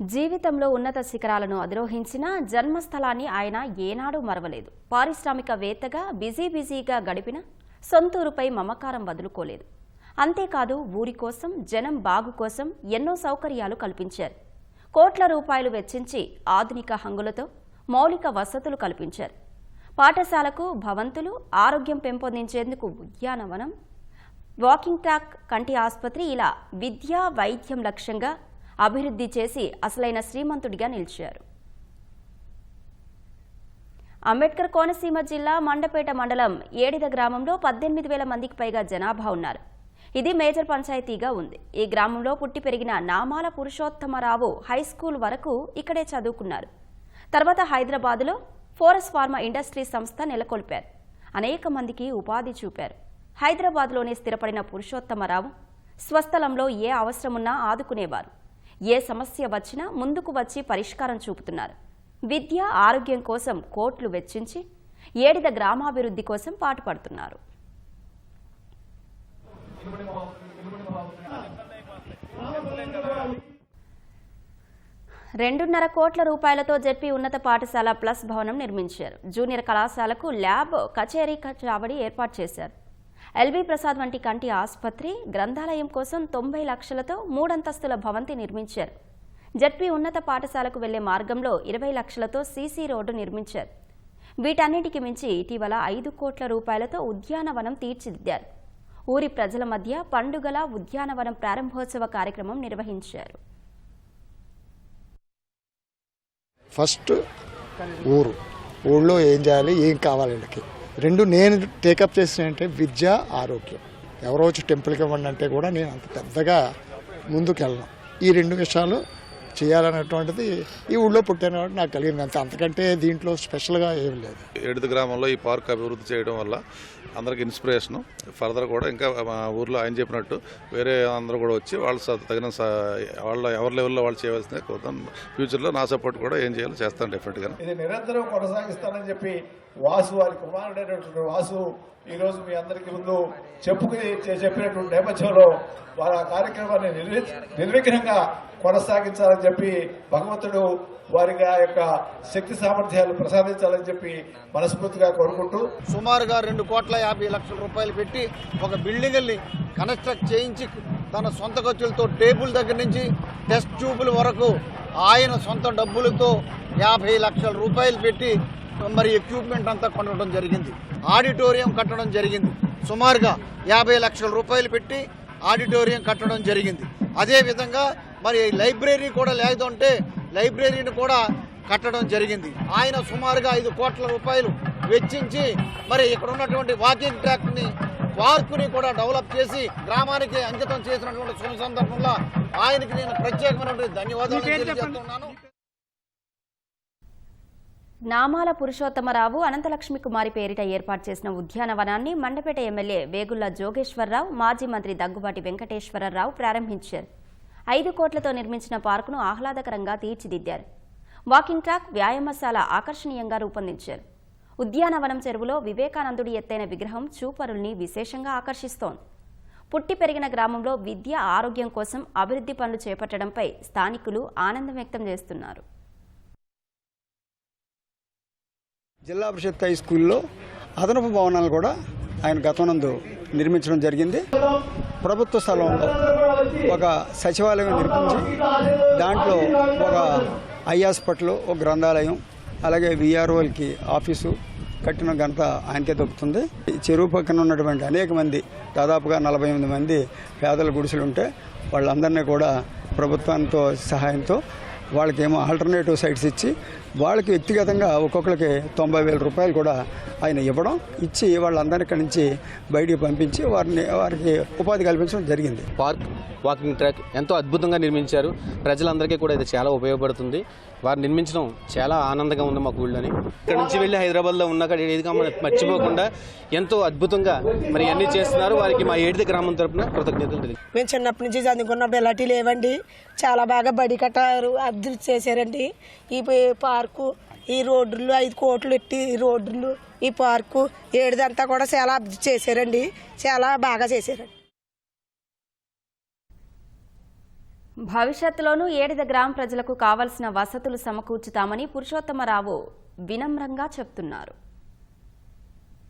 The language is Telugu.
జీవితంలో ఉన్నత శిఖరాలను అధిరోహించిన జన్మస్థలాన్ని ఆయన ఏనాడూ మరవలేదు. పారిశ్రామికవేత్తగా బిజీ బిజీగా గడిపిన సొంతూరుపై మమకారం వదులుకోలేదు. అంతేకాదు ఊరి కోసం జనం బాగు కోసం ఎన్నో సౌకర్యాలు కల్పించారు. కోట్ల రూపాయలు వెచ్చించి ఆధునిక హంగులతో మౌలిక వసతులు కల్పించారు. పాఠశాలకు భవంతులు ఆరోగ్యం పెంపొందించేందుకు ఉద్యానవనం వాకింగ్ ట్రాక్ కంటి ఆసుపత్రి ఇలా విద్యా వైద్యం లక్ష్యంగా అభివృద్ధి చేసి అసలైన శ్రీమంతుడిగా నిలిచారు. అంబేద్కర్ కోనసీమ జిల్లా మండపేట మండలం ఏడిద గ్రామంలో పద్దెనిమిది వేల మందికి పైగా జనాభా ఉన్నారు. ఇది మేజర్ పంచాయతీగా ఉంది. ఈ గ్రామంలో పుట్టి పెరిగిన నామాల పురుషోత్తమరావు హై స్కూల్ వరకు ఇక్కడే చదువుకున్నారు. తర్వాత హైదరాబాదులో ఫోరస్ ఫార్మా ఇండస్ట్రీ సంస్థ నెలకొల్పారు. అనేక మందికి ఉపాధి చూపారు. హైదరాబాద్లోనే స్థిరపడిన పురుషోత్తమరావు స్వస్థలంలో ఏ అవసరమున్నా ఆదుకునేవారు. ఏ సమస్య వచ్చినా ముందుకు వచ్చి పరిష్కారం చూపుతున్నారు. విద్య ఆరోగ్యం కోసం కోట్లు వెచ్చించి ఏడిద గ్రామాభివృద్ధి కోసం పాటుపడుతున్నారు. రెండున్నర కోట్ల రూపాయలతో జెడ్పీ ఉన్నత పాఠశాల ప్లస్ భవనం నిర్మించారు. జూనియర్ కళాశాలకు ల్యాబ్ కచేరీ చావడి ఏర్పాటు చేశారు. ఎల్బీ ప్రసాద్ వంటి కంటి ఆసుపత్రి గ్రంథాలయం కోసం తొంభై లక్షలతో మూడంతస్తుల భవంతి నిర్మించారు. జడ్పీ ఉన్నత పాఠశాలకు వెళ్ళే మార్గంలో ఇరవై లక్షలతో సీసీ రోడ్డు నిర్మించారు. వీటన్నిటికి మించి ఇటీవల ఐదు కోట్ల రూపాయలతో ఉద్యానవనం తీర్చిదిద్దారు. ఊరి ప్రజల మధ్య పండుగల ఉద్యానవనం ప్రారంభోత్సవ కార్యక్రమం నిర్వహించారు. ఫస్ట్ ఊరు. ఊళ్ళో ఏం చేయాలి? ఏం కావాలి వీళ్ళకి? రెండు నేను టేకప్ చేసిన విద్య ఆరోగ్యం. ఎవరో వచ్చి టెంపుల్కి ఇవ్వండి అంటే కూడా నేను అంత పెద్దగా ముందుకెళ్ళను. ఈ రెండు విషయాలు చేయాలనేటువంటిది ఈ ఊళ్ళో పుట్టాను కాబట్టి నాకు కలిగింది అంత అంతకంటే దీంట్లో స్పెషల్గా ఏం లేదు. ఏడుది గ్రామంలో ఈ పార్క్ అభివృద్ధి చేయడం వల్ల అందరికి ఇన్స్పిరేషను. ఫర్దర్ కూడా ఇంకా మా ఊర్లో ఆయన చెప్పినట్టు వేరే అందరూ కూడా వచ్చి వాళ్ళ స- తగిన స- వాళ్ళ ఎవరి లెవెల్లో వాళ్ళు చేయవలసిందే కోరుతాం. ఫ్యూచర్లో నా సపోర్ట్ కూడా ఏం చేయాలో చేస్తాను డెఫినెట్గా ఇది నిరంతరం కొనసాగిస్తానని చెప్పి వాసు వారి కుమారుడైనటువంటి వాసు ఈ రోజు మీ అందరికీ ముందు చెప్పుకుని చెప్పినటువంటి నేపథ్యంలో వారు ఆ కార్యక్రమాన్ని నిర్వి- నిర్విఘ్నంగా కొనసాగించాలని చెప్పి భగవంతుడు వారికి ఆ యొక్క శక్తి సామర్థ్యాలు ప్రసాదించాలని చెప్పి మనస్ఫూర్తిగా కోరుకుంటూ సుమారుగా రెండు కోట్ల యాభై లక్షల రూపాయలు పెట్టి ఒక బిల్డింగ్ని కన్స్ట్రక్ట్ చేయించి తన సొంత ఖర్చులతో టేబుల్ దగ్గర నుంచి టెస్ట్ ట్యూబుల వరకు ఆయన సొంత డబ్బులతో యాభై లక్షల రూపాయలు పెట్టి మరి ఎక్విప్మెంట్ అంతా కొనడం జరిగింది. ఆడిటోరియం కట్టడం జరిగింది. సుమారుగా యాభై లక్షల రూపాయలు పెట్టి ఆడిటోరియం కట్టడం జరిగింది. అదేవిధంగా మరి లైబ్రరీ కూడా లేదంటే లైబ్రరీని కూడా కట్టడం జరిగింది. ఆయన సుమారుగా ఐదు కోట్ల రూపాయలు వెచ్చించి మరి ఇక్కడ ఉన్నటువంటి వాకింగ్ ట్రాక్ని పార్కుని కూడా డెవలప్ చేసి గ్రామానికి అంకితం చేసినటువంటి శుభ సందర్భంలో ఆయనకి నేను ప్రత్యేకమైనటువంటి ధన్యవాదాలు తెలియజేస్తున్నాను. నామాల పురుషోత్తమరావు అనంతలక్ష్మి కుమారి పేరిట ఏర్పాటు చేసిన ఉద్యానవనాన్ని మండపేట ఎమ్మెల్యే వేగుళ్ళ జోగేశ్వరరావు మాజీ మంత్రి దగ్గుబాటి వెంకటేశ్వరరావు ప్రారంభించారు. ఐదు కోట్లతో నిర్మించిన పార్కును ఆహ్లాదకరంగా తీర్చిదిద్దారు. వాకింగ్ ట్రాక్ వ్యాయామశాల ఆకర్షణీయంగా రూపొందించారు. ఉద్యానవనం చెరువులో వివేకానందుడి ఎత్తైన విగ్రహం చూపరుల్ని విశేషంగా ఆకర్షిస్తోంది. పుట్టి పెరిగిన గ్రామంలో విద్య ఆరోగ్యం కోసం అభివృద్ధి పనులు చేపట్టడంపై స్థానికులు ఆనందం వ్యక్తం చేస్తున్నారు. జిల్లా పరిషత్ హై స్కూల్లో అదనపు భవనాలు కూడా ఆయన గతనందు నిర్మించడం జరిగింది. ప్రభుత్వ స్థలంలో ఒక సచివాలయం నిర్మించి దాంట్లో ఒక ఐ హాస్పిటల్ ఒక గ్రంథాలయం అలాగే విఆర్ఓలకి ఆఫీసు కట్టిన ఘనత ఆయనకే దొక్కుతుంది. చెరువు పక్కన ఉన్నటువంటి అనేక మంది దాదాపుగా నలభై ఎనిమిది మంది పేదల గుడిసెలు ఉంటే వాళ్ళందరినీ కూడా ప్రభుత్వంతో సహాయంతో వాళ్ళకేమో ఆల్టర్నేటివ్ సైట్స్ ఇచ్చి వాళ్ళకి వ్యక్తిగతంగా ఒక్కొక్కరికి తొంభై వేల రూపాయలు కూడా ఆయన ఇవ్వడం ఇచ్చి వాళ్ళందరి ఇక్కడి నుంచి బయటికి పంపించి వారిని వారికి ఉపాధి కల్పించడం జరిగింది. పార్క్ వాకింగ్ ట్రాక్ ఎంతో అద్భుతంగా నిర్మించారు. ప్రజలందరికీ కూడా ఇది చాలా ఉపయోగపడుతుంది. వారు నిర్మించడం చాలా ఆనందంగా ఉంది మా ఊళ్ళోని ఇక్కడ నుంచి వెళ్ళి హైదరాబాద్లో ఉన్న కాడ ఏది కామో మర్చిపోకుండా ఎంతో అద్భుతంగా మరి అన్ని చేస్తున్నారు. వారికి మా ఏడిది గ్రామం తరపున కృతజ్ఞతలు. మేము చిన్నప్పటి నుంచి చదువుకున్నప్పుడు ఇలాంటివి లేవండి. చాలా బాగా బడి కట్టారు అభివృద్ధి చేశారండి. ఈ ప- పార్కు ఈ రోడ్లు ఐదు కోట్లు పెట్టి ఈ రోడ్లు ఈ పార్కు ఏడుదంతా కూడా చాలా అభివృద్ధి చేశారండి. చాలా బాగా చేశారండి. భవిష్యత్తులోనూ ఏడిద గ్రామ ప్రజలకు కావలసిన వసతులు సమకూర్చుతామని పురుషోత్తమరావు వినమ్రంగా చెప్తున్నారు.